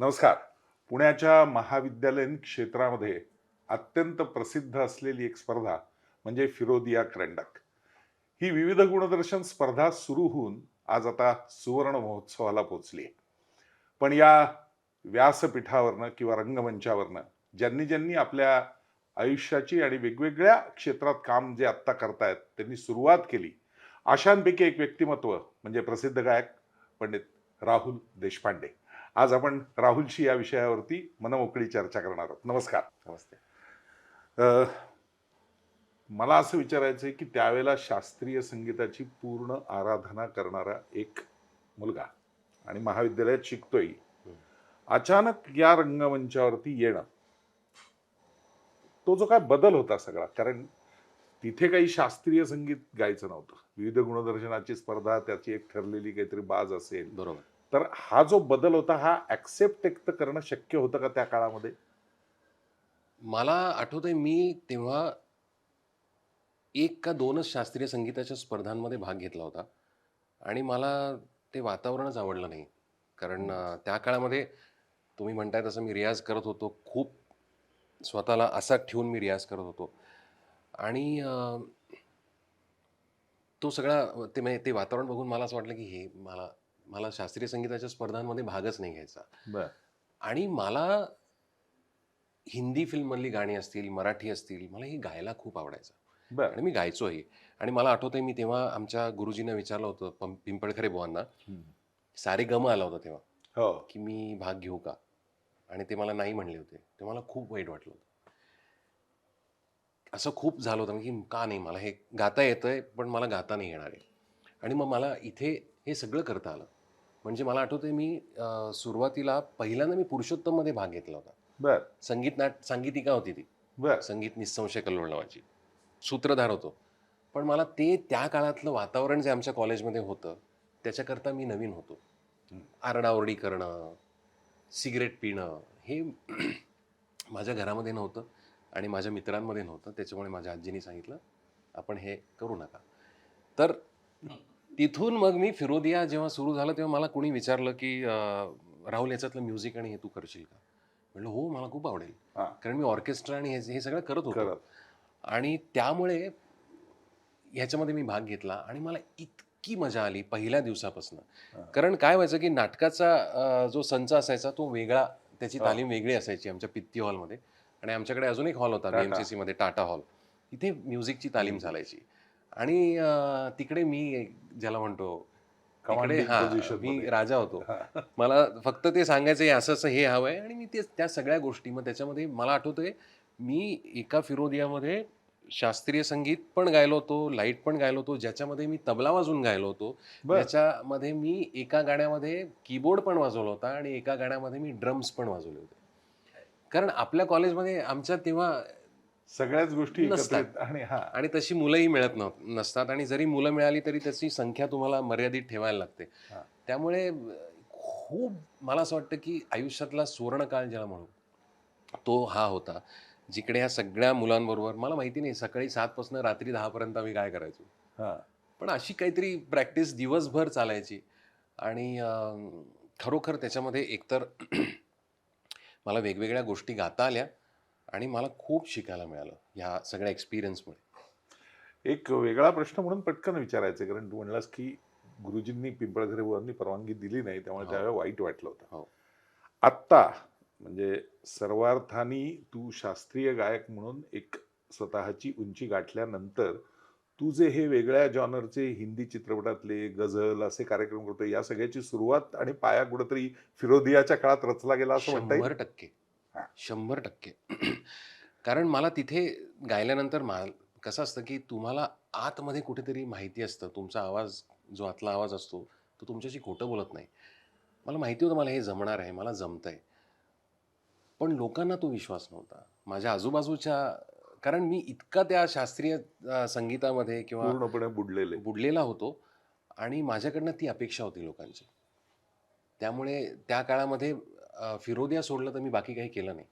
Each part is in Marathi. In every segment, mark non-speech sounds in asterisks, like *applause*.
नमस्कार. पुण्याच्या महाविद्यालयीन क्षेत्रामध्ये अत्यंत प्रसिद्ध असलेली एक स्पर्धा म्हणजे फिरोदिया करंडक. ही विविध गुणदर्शन स्पर्धा सुरू होऊन आज आता सुवर्ण महोत्सवाला पोचली आहे. पण या व्यासपीठावरनं किंवा रंगमंचावरनं ज्यांनी ज्यांनी आपल्या आयुष्याची आणि वेगवेगळ्या क्षेत्रात काम जे आत्ता करतायत त्यांनी सुरुवात केली अशांपैकी एक व्यक्तिमत्व म्हणजे प्रसिद्ध गायक पंडित राहुल देशपांडे. आज आपण राहुलशी या विषयावरती मनमोकळी चर्चा करणार आहोत. नमस्कार. नमस्ते. अ, मला असं विचारायचं आहे की त्यावेळेला शास्त्रीय संगीताची पूर्ण आराधना करणारा एक मुलगा आणि महाविद्यालयात शिकतोय अचानक या रंगमंचावरती येणं तो जो काय बदल होता सगळा कारण तिथे काही शास्त्रीय संगीत गायचं नव्हतं. विविध गुणदर्शनाची स्पर्धा त्याची एक ठरलेली काहीतरी बाज असेल. बरोबर. तर हा जो बदल होता हा ऍक्सेप्ट एक तर करणं शक्य होतं का त्या काळामध्ये? मला आठवतंय मी तेव्हा एक का दोनच शास्त्रीय संगीताच्या स्पर्धांमध्ये भाग घेतला होता. आणि मला ते वातावरणच आवडलं नाही. कारण त्या काळामध्ये तुम्ही म्हणताय तसं मी रियाज करत होतो. खूप स्वतःला असा ठेवून मी रियाज करत होतो. आणि तो सगळा ते म्हणजे ते वातावरण बघून मला असं वाटलं की हे मला मला शास्त्रीय संगीताच्या स्पर्धांमध्ये भागच नाही घ्यायचा. आणि मला हिंदी फिल्ममधली गाणी असतील मराठी असतील मला ही गायला खूप आवडायचं. बर. आणि मी गायचोही आणि मला आठवतंय मी तेव्हा आमच्या गुरुजींना विचारलं होतं पिंपळखरे बुवांना. सारे गम आला होता तेव्हा. हो. की मी भाग घेऊ का? आणि ते मला नाही म्हणले होते. ते मला खूप वाईट वाटलं होतं. असं खूप झालं होतं की का नाही मला हे गाता येतंय पण मला गाता नाही येणार आहे. आणि मग मला इथे हे सगळं करता आलं. म्हणजे मला आठवतंय मी अं, सुरुवातीला पहिल्यांदा मी पुरुषोत्तममध्ये भाग घेतला होता. बर. संगीत नाट संगीतिका होती ती. बर. संगीत निसंशय कल्लोळ नावाची सूत्रधार होतो. पण मला ते त्या काळातलं वातावरण जे आमच्या कॉलेजमध्ये होतं त्याच्याकरता मी नवीन होतो. आरडाओरडी करणं सिगरेट पिणं हे *clears throat* माझ्या घरामध्ये नव्हतं आणि माझ्या मित्रांमध्ये नव्हतं. त्याच्यामुळे माझ्या आजीने सांगितलं आपण हे करू नका. तर तिथून मग मी फिरोदिया जेव्हा सुरू झालं तेव्हा मला कोणी विचारलं की अं, राहुल याच्यातलं म्युझिक आणि हे तू करशील का? म्हणलं हो मला खूप आवडेल. हा. कारण मी ऑर्केस्ट्रा आणि हे हे सगळं करत होतो. करत. आणि त्यामुळे ह्याच्यामध्ये मी भाग घेतला आणि मला इतकी मजा आली पहिल्या दिवसापासून. कारण काय व्हायचं की नाटकाचा अं, जो संच असायचा तो वेगळा त्याची. तालीम वेगळी असायची आमच्या पित्ती हॉलमध्ये. आणि आमच्याकडे अजून एक हॉल होता टाटा. बीएमसीसी मध्ये टाटा हॉल. तिथे म्युझिकची तालीम चालायची. आणि तिकडे मी ज्याला म्हणतो हा मी. राजा होतो. मला फक्त ते सांगायचं हे असं असं हे हवं आहे आणि मी ते त्या सगळ्या गोष्टी मग त्याच्यामध्ये मला आठवतंय मी एका फिरोदियामध्ये शास्त्रीय संगीत पण गायलो होतो लाइट पण गायलो होतो ज्याच्यामध्ये मी तबला वाजवून गायलो होतो त्याच्यामध्ये मी एका गाण्यामध्ये कीबोर्ड पण वाजवला होता आणि एका गाण्यामध्ये मी ड्रम्स पण वाजवले होते कारण आपल्या कॉलेजमध्ये आमच्या तेव्हा सगळ्याच गोष्टी नसतात. आणि हा. आणि तशी मुलंही मिळत नव्ह नसतात. आणि जरी मुलं मिळाली तरी त्याची संख्या तुम्हाला मर्यादित ठेवायला लागते. त्यामुळे खूप मला असं वाटतं की आयुष्यातला सुवर्णकाळ ज्याला म्हणू तो हा होता. जिकडे ह्या सगळ्या मुलांबरोबर मला माहिती नाही सकाळी सातपासून रात्री दहापर्यंत आम्ही काय करायचो. हा. पण अशी काहीतरी प्रॅक्टिस दिवसभर चालायची. आणि खरोखर त्याच्यामध्ये एकतर *clears throat* मला वेगवेगळ्या गोष्टी गाता आल्या. आणि मला खूप शिकायला मिळालं ह्या सगळ्या एक्सपिरियन्समुळे एक वेगळा प्रश्न म्हणून पटकन विचारायचं कारण तू म्हणलास की गुरुजींनी पिंपळघरे बुवांनी परवानगी दिली नाही त्यामुळे हो. त्यावेळेला वाईट वाटलं होतं हो. आत्ता म्हणजे सर्वार्थानी तू शास्त्रीय गायक म्हणून एक स्वतःची उंची गाठल्यानंतर तू जे हे वेगळ्या जॉनरचे हिंदी चित्रपटातले गझल असे कार्यक्रम करतो या सगळ्याची सुरुवात आणि पाया कुठेतरी फिरोदियाच्या काळात रचला गेला असं म्हणता टक्के. शंभर टक्के. कारण मला तिथे गायल्यानंतर मा कसं असतं की तुम्हाला आतमध्ये कुठेतरी माहिती असतं. तुमचा आवाज जो आतला आवाज असतो तो तुमच्याशी खोटं बोलत नाही. मला माहिती होतं मला हे जमणार आहे मला जमतंय. पण लोकांना तो विश्वास नव्हता. माझ्या आजूबाजूच्या कारण मी इतका त्या शास्त्रीय संगीतामध्ये किंवा पूर्णपणे बुडलेले. बुडलेला होतो आणि माझ्याकडनं ती अपेक्षा होती लोकांची. त्यामुळे त्या काळामध्ये फिरोदिया सोडलं तर मी बाकी काही केलं नाही.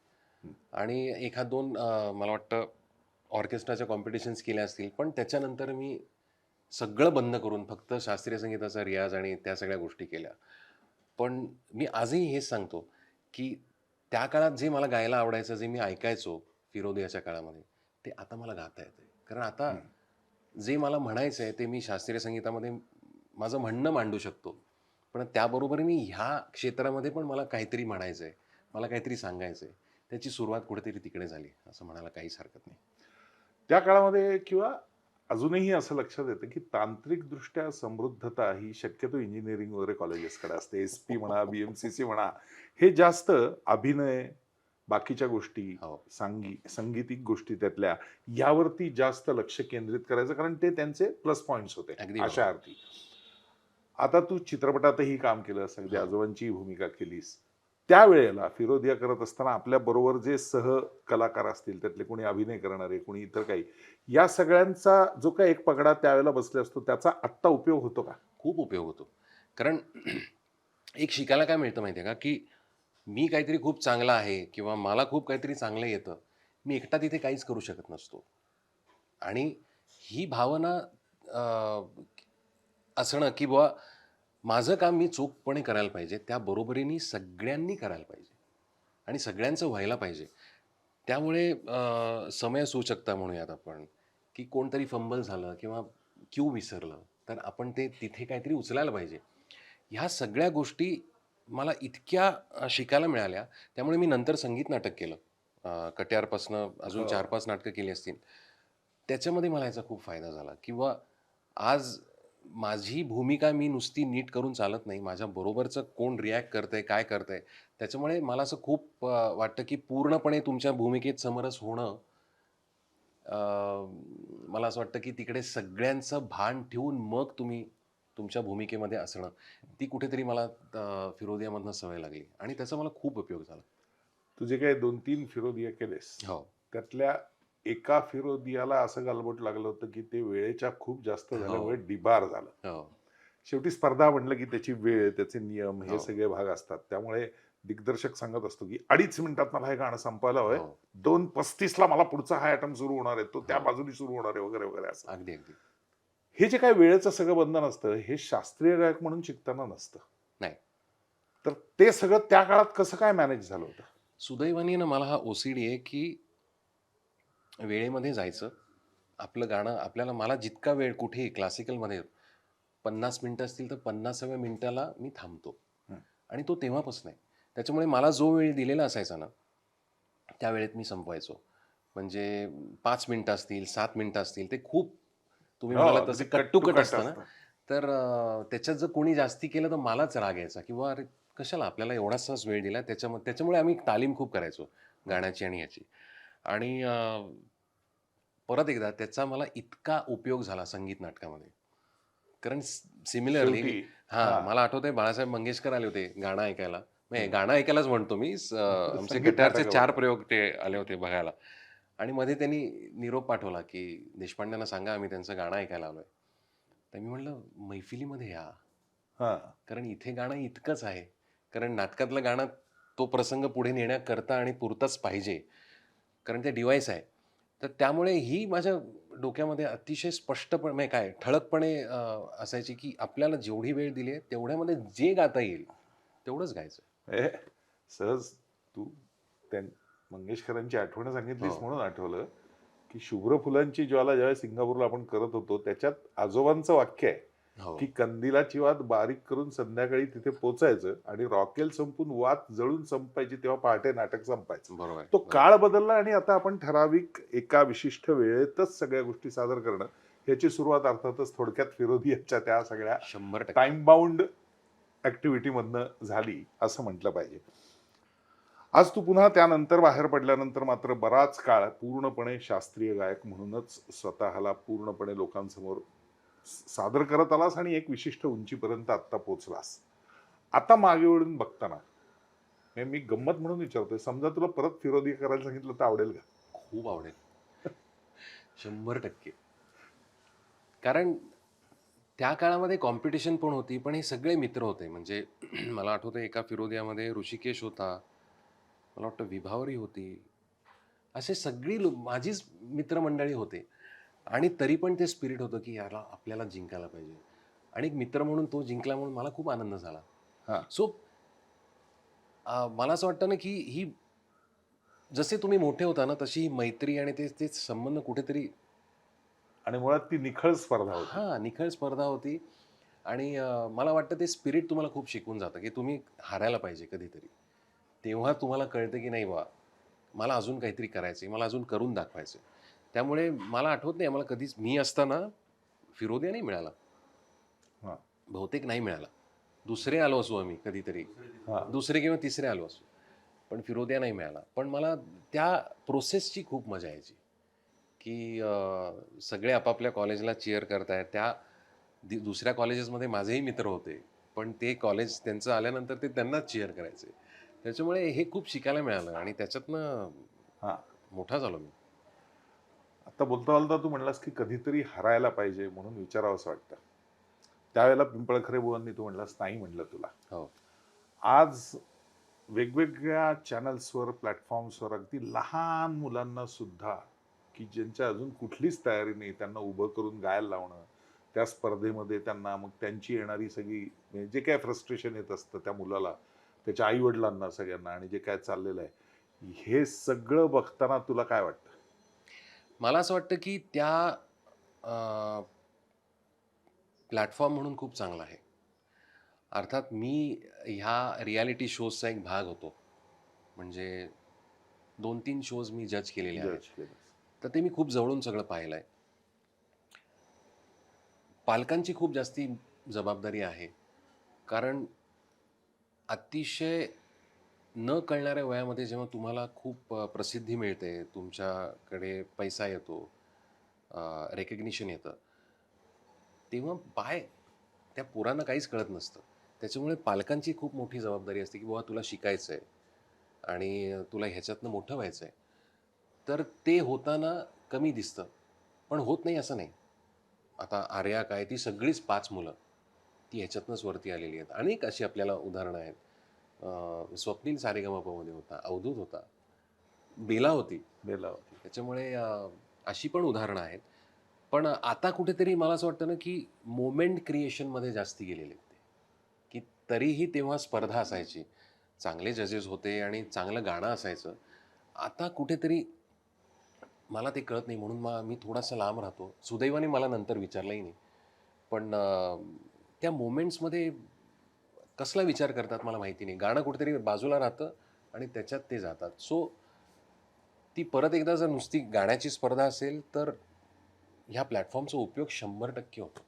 आणि एखाद दोन मला वाटतं ऑर्केस्ट्राच्या कॉम्पिटिशन्स केल्या असतील पण त्याच्यानंतर मी सगळं बंद करून फक्त शास्त्रीय संगीताचा रियाज आणि त्या सगळ्या गोष्टी केल्या. पण मी आजही हेच सांगतो की त्या काळात जे मला गायला आवडायचं जे मी ऐकायचो फिरोदियाच्या काळामध्ये ते आता मला गाता येतंय. कारण आता जे मला म्हणायचं आहे ते मी शास्त्रीय संगीतामध्ये माझं म्हणणं मांडू शकतो. पण त्याबरोबरीने ह्या क्षेत्रामध्ये पण मला काहीतरी म्हणायचं आहे मला काहीतरी सांगायचं आहे त्याची सुरुवात कुठेतरी तिकडे झाली असं म्हणायला काहीच हरकत नाही. त्या काळामध्ये किंवा अजूनही असं लक्षात येतं की तांत्रिकदृष्ट्या समृद्धता ही शक्यतो इंजिनिअरिंग वगैरे कॉलेजेसकडे असते. एस पी म्हणा बीएमसीसी म्हणा हे जास्त अभिनय बाकीच्या गोष्टी हो. सांगी संगीतिक गोष्टी त्यातल्या यावरती जास्त लक्ष केंद्रित करायचं कारण ते त्यांचे प्लस पॉइंट्स होते. अगदी अशा अर्थी आता तू चित्रपटातही काम केलंस अगदी हो. आजोबांची भूमिका केलीस. त्यावेळेला फिरोदिया करत असताना आपल्या बरोबर जे सह कलाकार असतील त्यातले कोणी अभिनय करणारे कोणी इतर काही या सगळ्यांचा जो काही एक पगडा त्यावेळेला बसले असतो त्याचा आत्ता उपयोग होतो का? खूप उपयोग होतो. कारण एक शिकायला काय मिळतं माहिती आहे का? की मी काहीतरी खूप चांगला आहे किंवा मला खूप काहीतरी चांगलं येतं मी एकटा तिथे काहीच करू शकत नसतो. आणि ही भावना असणं की बुवा माझं काम मी चोखपणे करायला पाहिजे त्या बरोबरीने सगळ्यांनी करायला पाहिजे आणि सगळ्यांचं व्हायला पाहिजे. त्यामुळे समय सूचकता म्हणूयात आपण की कोणतरी फंबल झालं किंवा क्यू विसरलं तर आपण ते तिथे काहीतरी उचलायला पाहिजे. ह्या सगळ्या गोष्टी मला इतक्या शिकायला मिळाल्या त्यामुळे मी नंतर संगीत नाटक केलं. कट्यारपासनं अजून हो. चार पाच नाटकं केली असतील. त्याच्यामध्ये मला याचा खूप फायदा झाला किंवा आज माझी भूमिका मी नुसती नीट करून चालत नाही. माझ्या बरोबरचं कोण रिॲक्ट करतंय काय करतंय त्याच्यामुळे मला असं खूप अ, वाटतं की पूर्णपणे तुमच्या भूमिकेत समरस होणं अं, मला असं वाटतं की तिकडे सगळ्यांचं भान ठेवून मग तुम्ही तुमच्या भूमिकेमध्ये असणं. ती कुठेतरी मला अं, फिरोदियामधनं सवय लागली आणि त्याचा मला खूप उपयोग झाला. तुझे काही दोन तीन फिरोदिया केलेस हो. त्यातल्या एका फिरोदियाला असं गालबोट लागलं होतं की ते वेळेच्या खूप जास्त हो. झाल्यामुळे डिबार झालं. हो. शेवटी स्पर्धा म्हटलं की त्याची वेळ त्याचे नियम हे हो. सगळे भाग असतात. त्यामुळे दिग्दर्शक सांगत असतो की अडीच मिनिटात मला हे गाणं संपायला हवंय. दोन पस्तीस ला मला पुढचा हा आयटम सुरू होणार आहे. तो त्या. बाजूनी सुरू होणार आहे वगैरे वगैरे असं. अगदी अगदी. हे जे काय वेळेचं सगळं बंधन असतं हे शास्त्रीय गायक म्हणून शिकताना नसतं. नाही. तर ते सगळं त्या काळात कसं काय मॅनेज झालं होतं? सुदैवाने ना मला हा ओसीडी आहे की वेळेमध्ये जायचं. आपलं गाणं आपल्याला मला जितका वेळ कुठेही क्लासिकलमध्ये पन्नास मिनटं असतील तर पन्नासाव्या मिनिटाला मी थांबतो. आणि तो तेव्हापासून आहे. त्याच्यामुळे मला जो वेळ दिलेला असायचा ना त्या वेळेत मी संपवायचो. म्हणजे पाच मिनटं असतील सात मिनटं असतील ते खूप तुम्ही म्हणाला अगदी तसं कट टू कट असतं ना. तर त्याच्यात जर कोणी जास्ती केलं तर मलाच राग यायचा किंवा अरे कशाला आपल्याला एवढासाच वेळ दिला? त्याच्यामुळे त्याच्यामुळे आम्ही तालीम खूप करायचो गाण्याची आणि याची. आणि परत एकदा त्याचा मला इतका उपयोग झाला संगीत नाटकामध्ये. कारण सिमिलरली हा. मला आठवतंय बाळासाहेब मंगेशकर आले होते गाणं ऐकायला. नाही गाणं ऐकायलाच म्हणतो मी *laughs* आमचे गिटारचे. चार प्रयोग ते आले होते बघायला. आणि मध्ये त्यांनी निरोप पाठवला की देशपांड्यांना सांगा आम्ही त्यांचं गाणं ऐकायला आलोय. तर मी म्हणलं मैफिलीमध्ये या. हा. कारण इथे गाणं इतकंच आहे. कारण नाटकातलं गाणं तो प्रसंग पुढे नेण्याकरता आणि पुरताच पाहिजे. कारण ते डिवाईस आहे. तर त्यामुळे ही माझ्या डोक्यामध्ये अतिशय स्पष्टपणे म्हणजे काय ठळकपणे असायची की आपल्याला जेवढी वेळ दिली आहे तेवढ्यामध्ये जे गाता येईल तेवढंच गायचं सहज तू त्या मंगेशकरांची आठवण सांगितलीस हो. म्हणून आठवलं की शुभ्र फुलांची ज्वाला ज्यावेळेस सिंगापूरला आपण करत होतो त्याच्यात आजोबांचं वाक्य आहे हो. की कंदिलाची वात बारीक करून संध्याकाळी तिथे पोचायचं आणि रॉकेल संपून वात जळून संपायची तेव्हा पहाटे नाटक संपायचं. बरोबर तो. काळ बदलला आणि आता आपण ठराविक एका विशिष्ट वेळेतच सगळ्या गोष्टी सादर करणं याची सुरुवात अर्थातच थोडक्यात फिरोदियाच्या त्या सगळ्या शंभर टाइम बाउंड ऍक्टिव्हिटीमधनं झाली असं म्हटलं पाहिजे. आज तू पुन्हा त्यानंतर बाहेर पडल्यानंतर मात्र बराच काळ पूर्णपणे शास्त्रीय गायक म्हणूनच स्वतःला पूर्णपणे लोकांसमोर सादर करत आलास आणि एक विशिष्ट उंचीपर्यंत आत्ता पोचलास. आता मागे वळून बघताना हे मी गंमत म्हणून विचारतोय समजा तुला परत फिरोदी करायला सांगितलं तर आवडेल का? खूप आवडेल. *laughs* शंभर टक्के. कारण त्या काळामध्ये कॉम्पिटिशन पण होती पण हे सगळे मित्र होते. म्हणजे *clears throat* मला आठवतं एका फिरोदियामध्ये ऋषिकेश होता. मला वाटतं विभावरी होती. असे सगळी माझीच मित्रमंडळी होते. आणि तरी पण ते स्पिरिट होतं की याला आपल्याला जिंकायला पाहिजे. आणि एक मित्र म्हणून तो जिंकला म्हणून मला खूप आनंद झाला. हा. सो मला असं वाटतं ना की ही जसे तुम्ही मोठे होता ना तशी ही मैत्री आणि ते ते संबंध कुठेतरी आणि मुळात ती निखळ स्पर्धा होती. हा निखळ स्पर्धा होती. आणि मला वाटतं ते स्पिरिट तुम्हाला खूप शिकून जातं की तुम्ही हारायला पाहिजे कधीतरी. तेव्हा तुम्हाला कळतं की नाही बा मला अजून काहीतरी करायचं आहे मला अजून करून दाखवायचं त्यामुळे मला आठवत नाही आम्हाला कधीच मी असताना फिरोदिया नाही मिळाला. हा. बहुतेक नाही मिळाला. दुसरे आलो असू आम्ही कधीतरी. हा. दुसरे किंवा तिसरे आलो असू. पण फिरोदिया नाही मिळाला. पण मला त्या प्रोसेसची खूप मजा यायची. की सगळे आपापल्या कॉलेजला चेअर करतायत. त्या दुसऱ्या कॉलेजेसमध्ये माझेही मित्र होते. पण ते कॉलेज त्यांचं आल्यानंतर ते त्यांनाच चेअर करायचे. त्याच्यामुळे हे खूप शिकायला मिळालं आणि त्याच्यातनं हा. मोठा झालो मी. आता बोलता बोलता तू म्हणलास की कधीतरी हरायला पाहिजे म्हणून विचारावं असं वाटतं. त्यावेळेला पिंपळखरे बुवांनी तू म्हणलास नाही म्हणलं तुला. हो. आज वेगवेगळ्या चॅनल्सवर प्लॅटफॉर्म्सवर अगदी लहान मुलांना सुद्धा की ज्यांच्या अजून कुठलीच तयारी नाही त्यांना उभं करून गायला लावणं त्या स्पर्धेमध्ये त्यांना मग त्यांची येणारी सगळी म्हणजे जे काय फ्रस्ट्रेशन येत असतं त्या मुलाला त्याच्या आई वडिलांना सगळ्यांना आणि जे काय चाललेलं आहे हे सगळं बघताना तुला काय वाटतं? मला असं वाटतं की त्या प्लॅटफॉर्म म्हणून खूप चांगला आहे. अर्थात मी ह्या रियालिटी शोजचा एक भाग होतो. म्हणजे दोन तीन शोज मी जज केलेले आहेत. तर ते मी खूप जवळून सगळं पाहिलं आहे पालकांची खूप जास्ती जबाबदारी आहे. कारण अतिशय न कळणाऱ्या वयामध्ये जेव्हा तुम्हाला खूप प्रसिद्धी मिळते तुमच्याकडे पैसा येतो रेकग्निशन येतं तेव्हा बाय त्या पोरांना काहीच कळत नसतं. त्याच्यामुळे पालकांची खूप मोठी जबाबदारी असते की बाबा तुला शिकायचं आहे आणि तुला ह्याच्यातनं मोठं व्हायचं आहे तर ते होताना कमी दिसतं. पण होत नाही असं नाही. आता आर्या काय ती सगळीच पाच मुलं ती ह्याच्यातनंच वरती आलेली आहेत. अनेक अशी आपल्याला उदाहरणं आहेत. स्वप्नील सारेगमापामध्ये होता अवधूत होता. बेला होती. बेला होती. त्याच्यामुळे अशी पण उदाहरणं आहेत. पण आता कुठेतरी मला असं वाटतं ना की मोमेंट क्रिएशनमध्ये जास्ती गेलेले आहेत ते की तरीही तेव्हा स्पर्धा असायची. चांगले जजेस होते आणि चांगलं गाणं असायचं. आता कुठेतरी मला ते कळत नाही. म्हणून मा मी थोडासा लांब राहतो. सुदैवाने मला नंतर विचारलंही नाही. पण त्या मोमेंट्समध्ये कसला विचार करतात मला माहिती नाही. गाणं कुठेतरी बाजूला राहतं आणि त्याच्यात ते जातात. सो ती परत एकदा जर नुसती गाण्याची स्पर्धा असेल तर ह्या प्लॅटफॉर्मचा उपयोग शंभर टक्के होतो.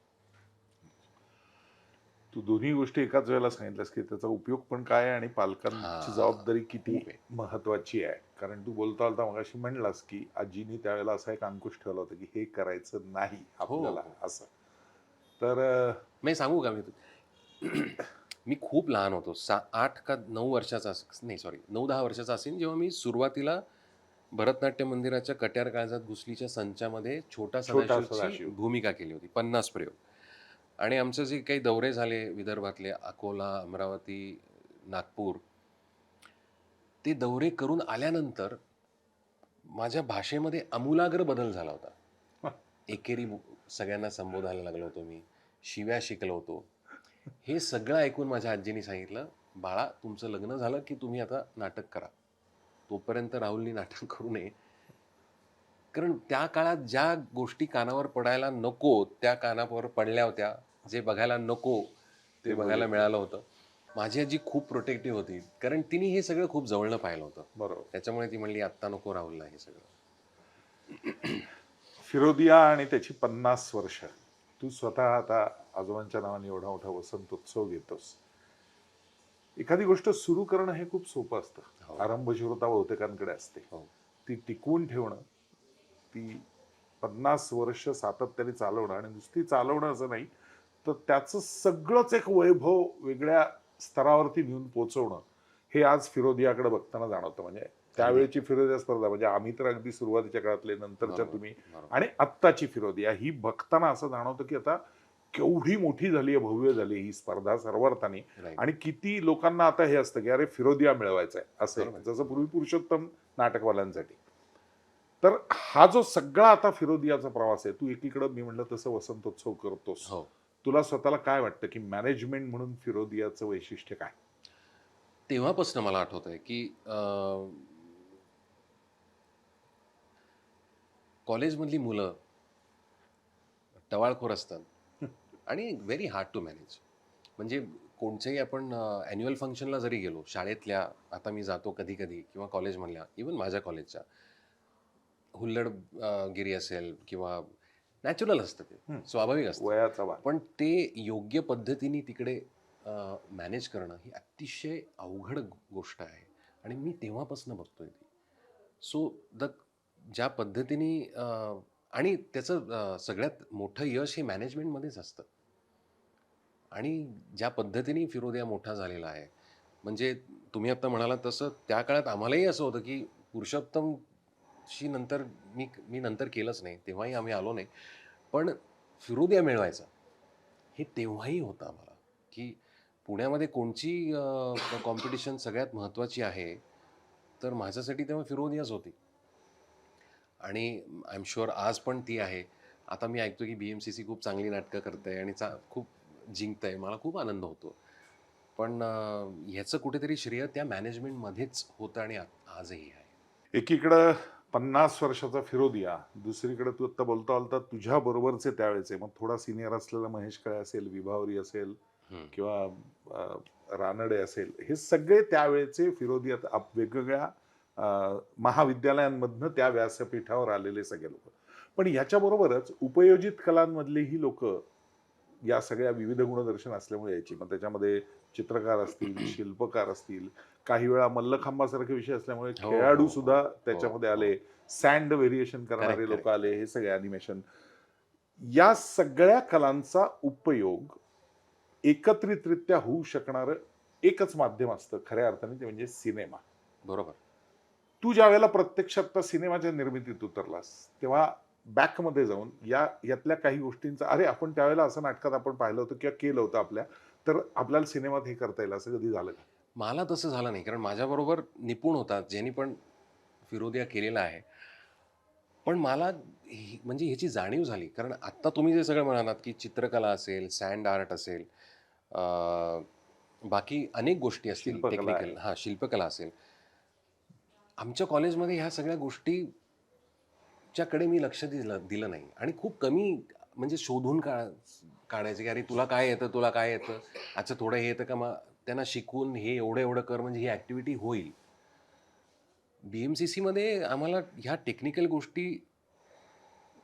तू दोन्ही गोष्टी एकाच वेळेला सांगितल्यास की त्याचा उपयोग पण काय आहे आणि पालकांची हा. जबाबदारी किती. महत्वाची आहे. कारण तू बोलता बोलता मगाशी म्हणलास की आजीनी त्यावेळेला असा एक अंकुश ठेवला होता की हे करायचं नाही आपल्याला असं. तर मी सांगू का मी मी खूप लहान होतो. सा आठ का नऊ वर्षाचा अस- नाही सॉरी नऊ दहा वर्षाचा असेल जेव्हा मी सुरुवातीला भरतनाट्य मंदिराच्या कट्यार काळजात घुसलीच्या संचामध्ये छोटा सदाशिवची सदाशिव. भूमिका केली होती पन्नास प्रयोग. आणि आमचं जे काही दौरे झाले विदर्भातले अकोला अमरावती नागपूर ते दौरे करून आल्यानंतर माझ्या भाषेमध्ये आमूलाग्र बदल झाला होता. एकेरी सगळ्यांना संबोधायला लागलो होतो मी शिव्या शिकलो होतो. हे सगळं ऐकून माझ्या आजीने सांगितलं बाळा तुमचं लग्न झालं की तुम्ही आता नाटक करा. तोपर्यंत राहुलनी नाटक करू नये. कारण त्या काळात ज्या गोष्टी कानावर पडायला नको त्या कानावर पडल्या होत्या. जे बघायला नको ते बघायला. मिळालं होतं. माझी आजी खूप प्रोटेक्टिव्ह होती. कारण तिने हे सगळं खूप जवळनं पाहिलं होतं. बरोबर. त्याच्यामुळे ती म्हणली आत्ता नको राहुलला हे सगळं. फिरोदिया आणि त्याची पन्नास वर्ष. तू स्वतः आता आजोबांच्या नावाने एवढा मोठा वसंतोत्सव घेतोस एखादी गोष्ट सुरू करणं हे खूप सोपं हो. असतं आरंभशूरता बहुतेकांकडे असते हो. ती टिकवून ठेवणं ती पन्नास वर्ष सातत्याने चालवणं आणि नुसती चालवणं असं नाही तर त्याचं सगळंच एक वैभव वेगळ्या स्तरावरती नेऊन पोचवणं हे आज फिरोदियाकडे बघताना जाणवतं म्हणजे त्यावेळेची फिरोदिया स्पर्धा म्हणजे आम्ही तर अगदी सुरुवातीच्या काळातले नंतरच्या तुम्ही. आणि आत्ताची फिरोदिया ही बघताना असं जाणवतं की आता केवढी मोठी झाली आहे भव्य झाली ही स्पर्धा सर्वार्थाने. आणि किती लोकांना आता हे असतं की अरे फिरोदिया मिळवायचा आहे. असं. जसं पूर्वी पुरुषोत्तम नाटकवाल्यांसाठी. तर हा जो सगळा आता फिरोदियाचा प्रवास आहे तू एकीकडं मी म्हणलं तसं वसंतोत्सव करतोस. हो. तुला स्वतःला काय वाटतं की मॅनेजमेंट म्हणून फिरोदियाचं वैशिष्ट्य काय? तेव्हापासून मला आठवत आहे की कॉलेजमधली मुलं टवाळखोर असतात. आणि व्हेरी हार्ड टू मॅनेज. म्हणजे कोणत्याही आपण ॲन्युअल फंक्शनला जरी गेलो शाळेतल्या आता मी जातो कधी कधी किंवा कॉलेजमधल्या इवन माझ्या कॉलेजच्या हुल्लड गिरी असेल किंवा नॅचरल असतं ते. स्वाभाविक असतं. पण ते योग्य पद्धतीने तिकडे मॅनेज करणं ही अतिशय अवघड गोष्ट आहे. आणि मी तेव्हापासून बघतोय ती. सो द ज्या पद्धतीने आणि त्याचं सगळ्यात मोठं यश हे मॅनेजमेंटमध्येच असतं. आणि ज्या पद्धतीने फिरोदिया मोठा झालेला आहे म्हणजे तुम्ही आता म्हणाला तसं त्या काळात आम्हालाही असं होतं की पुरुषोत्तम शी नंतर मी मी नंतर केलंच नाही तेव्हाही आम्ही आलो नाही. पण फिरोदिया मिळवायचा हे तेव्हाही होतं आम्हाला की पुण्यामध्ये कोणची कॉम्पिटिशन सगळ्यात महत्त्वाची आहे तर माझ्यासाठी तेव्हा फिरोदियाच होती. आणि आय एम शुअर आज पण ती आहे. आता मी ऐकतो की बी एम सी सी खूप चांगली नाटकं करते आणि चा खूप जिंकत आहे मला खूप आनंद होतो. पण ह्याचं कुठेतरी श्रेय त्या मॅनेजमेंटमध्येच होतं आणि आजही आहे. एकीकडं पन्नास वर्षाचा फिरोदिया दुसरीकडे तू आता बोलता बोलता तुझ्या बरोबरचे त्यावेळेचे मग थोडा सिनियर असलेला महेश काळे असेल विभावरी असेल. किंवा रानडे असेल हे सगळे त्यावेळेचे फिरोदी आता आप- वेगवेगळ्या महाविद्यालयांमधनं त्या व्यासपीठावर आलेले सगळे लोक. पण याच्याबरोबरच उपयोजित कलांमधलीही लोक या सगळ्या विविध गुणदर्शन असल्यामुळे यायची. मग त्याच्यामध्ये चित्रकार असतील *clears throat* शिल्पकार असतील काही वेळा मल्लखांबासारखे विषय असल्यामुळे हो, खेळाडू हो, सुद्धा हो. त्याच्यामध्ये आले. सँड व्हेरिएशन करणारे लोक आले हे सगळे अॅनिमेशन या सगळ्या कलांचा उपयोग एकत्रितरित्या होऊ शकणारं एकच माध्यम असतं खऱ्या अर्थाने ते म्हणजे सिनेमा. बरोबर. तू ज्या वेळेला प्रत्यक्षात त्या सिनेमाच्या निर्मितीत उतरलास तेव्हा बॅकमध्ये जाऊन या यातल्या काही गोष्टींचा अरे आपण त्यावेळेला असं नाटकात आपण पाहिलं होतं किंवा केलं होतं आपल्या तर आपल्याला सिनेमात हे करता येईल असं कधी झालं का मला तसं झालं नाही कारण माझ्याबरोबर निपुण होता ज्यांनी पण फिरोदिया केलेला आहे. पण मला म्हणजे ह्याची जाणीव झाली कारण आत्ता तुम्ही जे सगळं म्हणालात की चित्रकला असेल सँड आर्ट असेल बाकी अनेक गोष्टी असतील टेक्निकल हां शिल्पकला असेल. आमच्या कॉलेजमध्ये ह्या सगळ्या च्याकडे मी लक्ष दिलं दिलं नाही. आणि खूप कमी म्हणजे शोधून का काढायचे की अरे तुला काय येतं तुला काय येतं? अच्छा थोडं हे येतं का? मग त्यांना शिकून हे एवढं एवढं कर म्हणजे ही ॲक्टिव्हिटी होईल. बी एम सी सीमध्ये आम्हाला ह्या टेक्निकल गोष्टी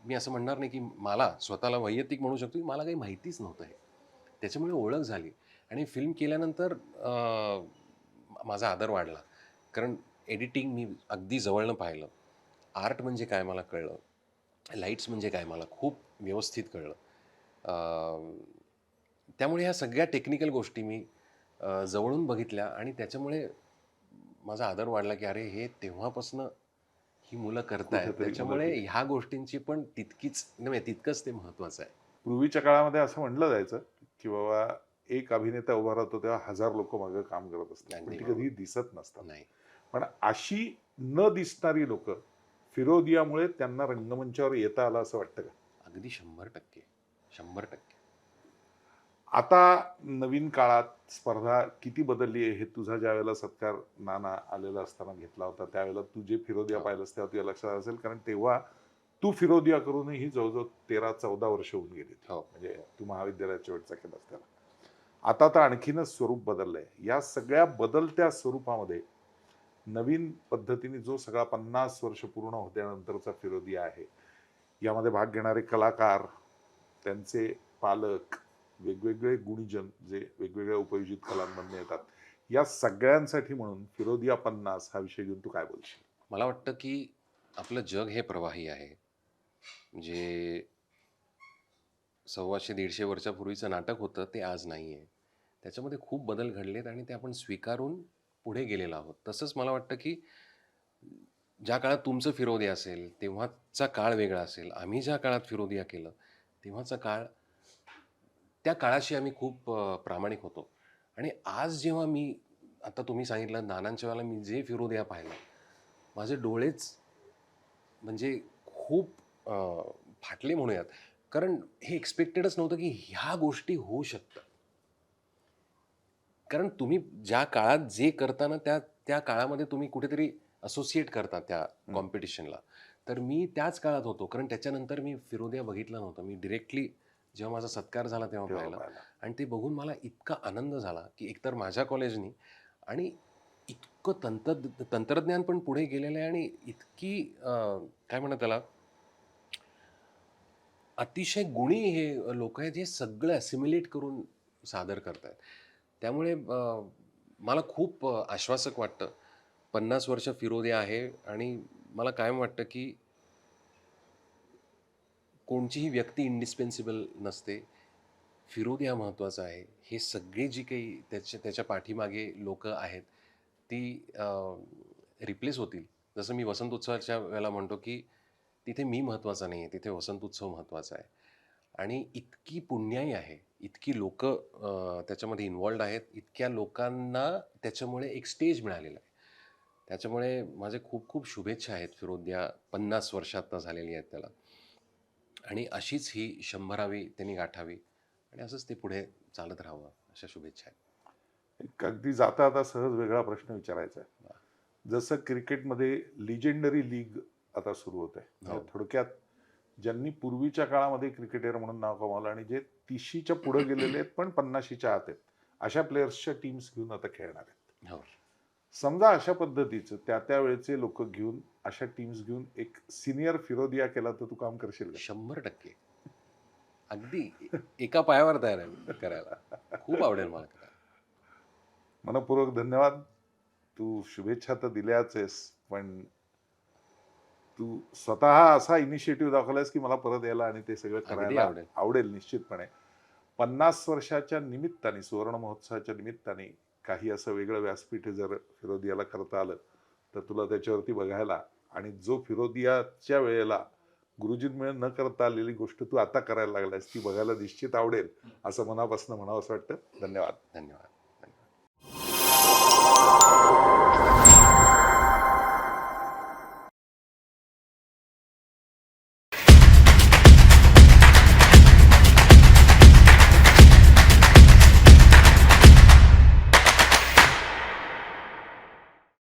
मी असं म्हणणार नाही की मला स्वतःला वैयक्तिक म्हणू शकतो की मला काही माहितीच नव्हतं हे. त्याच्यामुळे ओळख झाली. आणि फिल्म केल्यानंतर माझा आदर वाढला. कारण एडिटिंग मी अगदी जवळनं पाहिलं. आर्ट म्हणजे काय मला कळलं? लाईट्स म्हणजे काय मला खूप व्यवस्थित कळलं. त्यामुळे ह्या सगळ्या टेक्निकल गोष्टी मी जवळून बघितल्या आणि त्याच्यामुळे माझा आदर वाढला की अरे हे तेव्हापासनं ही मुलं करतायत. त्याच्यामुळे. ह्या गोष्टींची पण तितकीच नाही तितकंच ते महत्त्वाचं आहे. पूर्वीच्या काळामध्ये असं म्हटलं जायचं की बाबा एक अभिनेता उभा राहतो तेव्हा हजार लोक मागे काम करत असतात. कधी दिसत नसतात. नाही. पण अशी न दिसणारी लोक फिरोदियामुळे त्यांना रंगमंचावर येता आलं असं वाटतं का? अगदी शंभर टक्के. शंभर टक्के. आता नवीन काळात स्पर्धा किती बदलली आहे हे तुझा ज्या वेळेला सत्कार नाना आलेला असताना घेतला होता त्यावेळेला तू जे फिरोदिया हो. पाहिलंस तेव्हा तुझ्या लक्षात असेल कारण तेव्हा तू फिरोदिया करूनही जवळजवळ तेरा चौदा वर्ष होऊन गेली हो. म्हणजे तू महाविद्यालयाच्या वेळचा केलास त्याला. आता तर आणखीनच स्वरूप बदललंय. या सगळ्या बदलत्या स्वरूपामध्ये नवीन पद्धतीने जो सगळा पन्नास वर्ष पूर्ण होत्यानंतरचा फिरोदी आहे यामध्ये भाग घेणारे कलाकार त्यांचे पालक वेगवेगळे गुणीजन जे वेगवेगळ्या उपयोजित कलांमधून येतात या सगळ्यांसाठी म्हणून फिरोदिया पन्नास हा विषय घेऊन तू काय बोलशील? मला वाटतं की आपलं जग हे प्रवाही आहे. जे सव्वाशे दीडशे वर्षापूर्वीचं नाटक होतं ते आज नाही आहे त्याच्यामध्ये खूप बदल घडलेत आणि ते आपण स्वीकारून पुढे गेलेलो आहोत. तसंच मला वाटतं की ज्या काळात तुमचं फिरोदिया असेल तेव्हाचा काळ वेगळा असेल. आम्ही ज्या काळात फिरोदिया केलं तेव्हाचा काळ त्या काळाशी आम्ही खूप प्रामाणिक होतो. आणि आज जेव्हा मी आता तुम्ही सांगितलं नानांच्या वेळेला मी जे फिरोदिया पाहिलं माझे डोळेच म्हणजे खूप फाटले म्हणूयात. कारण हे एक्सपेक्टेडच नव्हतं की ह्या गोष्टी होऊ शकतात. कारण तुम्ही ज्या काळात जे करताना त्या त्या काळामध्ये तुम्ही कुठेतरी असोसिएट करता त्या कॉम्पिटिशनला तर मी त्याच काळात होतो. कारण त्याच्यानंतर मी फिरोदिया बघितला नव्हता. मी डिरेक्टली जेव्हा माझा सत्कार झाला तेव्हा पाहिला. आणि ते बघून मला इतका आनंद झाला की एकतर माझ्या कॉलेजनी आणि इतकं तंत्र तंत्रज्ञान पण पुढे गेलेलं आहे आणि इतकी काय म्हणतात त्याला? अतिशय गुणी हे लोक आहेत हे सगळं असिम्युलेट करून सादर करत आहेत त्यामुळे मला खूप आश्वासक वाटतं. पन्नास वर्ष फिरोदे आहे आणि मला कायम वाटतं की कोणचीही व्यक्ती इंडिस्पेन्सिबल नसते. फिरोदिया महत्त्वाचं आहे. हे सगळे जी काही त्याच्या त्याच्या पाठीमागे लोक आहेत ती रिप्लेस होतील. जसं मी वसंत उत्सवाच्या वेळेला म्हणतो की तिथे मी महत्त्वाचा नाही आहे तिथे वसंत उत्सव महत्त्वाचा आहे. आणि इतकी पुण्याई आहे इतकी लोक त्याच्यामध्ये इन्वॉल्ड आहेत इतक्या लोकांना त्याच्यामुळे एक स्टेज मिळालेला आहे. त्याच्यामुळे माझे खूप खूप शुभेच्छा आहेत फिरोदिया पन्नास वर्षातनं झालेली आहेत त्याला. आणि अशीच ही शंभरावी त्यांनी गाठावी आणि असंच ते पुढे चालत राहावं अशा शुभेच्छा आहेत. अगदी जाता आता सहज वेगळा प्रश्न विचारायचा आहे. जसं क्रिकेटमध्ये लिजेंडरी लीग आता सुरू होत आहे हो. म्हणजे थोडक्यात ज्यांनी पूर्वीच्या काळामध्ये क्रिकेटर म्हणून नाव कमावलं आणि जे तिशीच्या पुढे गेलेले आहेत पण पन्नाशीच्या आत आहेत. अशा प्लेयर्सच्या टीम्स घेऊन आता खेळणार आहेत. हो. समजा अशा पद्धतीचं त्या त्या वेळेचे लोक घेऊन अशा टीम्स घेऊन एक सिनियर फिरोदिया केला तर तू काम करशील शंभर टक्के. अगदी एका पायावर तयार आहे करायला. खूप आवडेल मला करायला. मनपूर्वक धन्यवाद. तू शुभेच्छा तर दिल्याच आहेस पण तू स्वतः असा इनिशिएटिव्ह दाखवलायस की मला परत यायला आणि ते सगळं करायला आवडेल. आवडेल निश्चितपणे. पन्नास वर्षाच्या निमित्ताने सुवर्ण महोत्सवाच्या निमित्ताने काही असं वेगळं व्यासपीठ जर फिरोदियाला करता आलं तर तुला त्याच्यावरती बघायला आणि जो फिरोदियाच्या वेळेला गुरुजींमुळे न करता आलेली गोष्ट तू आता करायला लागलायस ती बघायला निश्चित आवडेल असं मनापासून म्हणावं असं वाटतं. धन्यवाद. धन्यवाद.